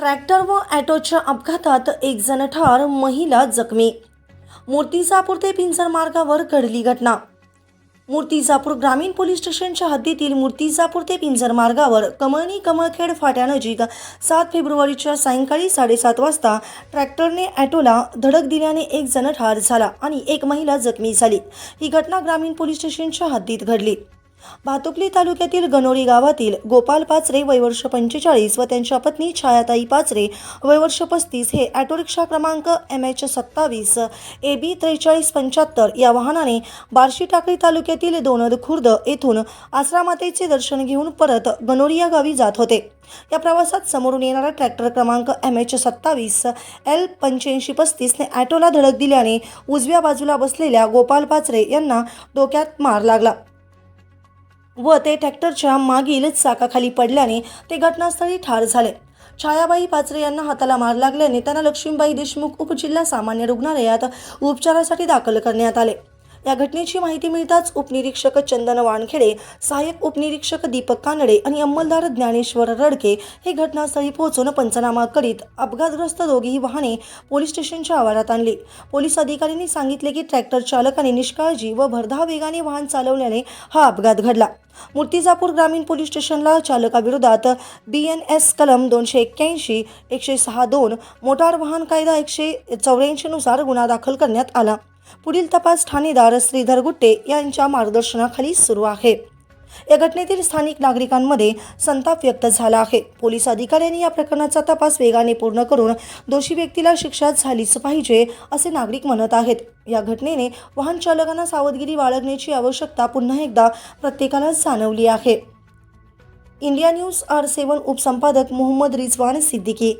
Tractor व ॲटोच्या अपघातात एक जण ठार महिला जखमी. मूर्तिजापूर ते पिंजर मार्गावर घडली घटना. मूर्तिजापूर ग्रामीण पोलीस स्टेशनच्या हद्दीतील मूर्तिजापूर ते पिंजर मार्गावर कमळणी कमळखेड फाट्यानजीक सात फेब्रुवारीच्या सायंकाळी साडेसात वाजता ट्रॅक्टरने ॲटोला धडक दिल्याने एक जण ठार झाला आणि एक महिला जखमी झाली. ही घटना ग्रामीण पोलीस स्टेशनच्या हद्दीत घडली. भातुकली तालुक्यातील गणोरी गावातील गोपाल पाचरे वयवर्ष पंचेचाळीस व त्यांच्या पत्नी छायाताई पाचरे वयवर्ष पस्तीस हे ॲटो रिक्षा क्रमांक एम एच सत्तावीस ए बी त्रेचाळीस पंच्याहत्तर या वाहनाने बार्शी टाकळी तालुक्यातील दोनद खुर्द येथून आसरामातेचे दर्शन घेऊन परत गणोरी या गावी जात होते. या प्रवासात समोरून येणारा ट्रॅक्टर क्रमांक एम एच सत्तावीस एल पंच्याऐंशी पस्तीसने ॲटोला धडक दिल्याने उजव्या बाजूला बसलेल्या गोपाल पाचरे यांना डोक्यात मार लागला. व ते ट्रॅक्टरच्या मागील चाकाखाली पडल्याने ते घटनास्थळी ठार झाले. छायाबाई पाचरे यांना हाताला मार लागल्याने त्यांना लक्ष्मीबाई देशमुख उपजिल्हा सामान्य रुग्णालयात उपचारासाठी दाखल करण्यात आले. या घटनेची माहिती मिळताच उपनिरीक्षक चंदन वानखेडे सहाय्यक उपनिरीक्षक दीपक कानडे आणि अंमलदार ज्ञानेश्वर रडके हे घटनास्थळी पोहोचून पंचनामा करीत अपघातग्रस्त दोघीही वाहने पोलीस स्टेशनच्या आवारात आणली. पोलीस अधिकाऱ्यांनी सांगितले की ट्रॅक्टर चालकाने निष्काळजी व भरधाव वेगाने वाहन चालवल्याने हा अपघात घडला. मूर्तिजापूर ग्रामीण पोलीस स्टेशनला चालकाविरोधात बी एन एस कलम दोनशे एक्क्याऐंशी एकशे सहा दोन मोटार वाहन कायदा एकशे चौऱ्याऐंशीनुसार गुन्हा दाखल करण्यात आला. पुढील तपास ठाणेदार श्रीधर गुट्टे यांच्या मार्गदर्शनाखाली सुरू आहे. या घटनेतील स्थानिक नागरिकांमध्ये संताप व्यक्त झाला आहे. पोलीस अधिकाऱ्यांनी या प्रकरणाचा तपास वेगाने पूर्ण करून दोषी व्यक्तीला शिक्षा झालीच पाहिजे असे नागरिक म्हणत आहेत. या घटनेने वाहन चालकांना सावधगिरी बाळगण्याची आवश्यकता पुन्हा एकदा प्रत्येकाला जाणवली आहे. इंडिया न्यूज आर सेवन उपसंपादक मोहम्मद रिजवान सिद्दीकी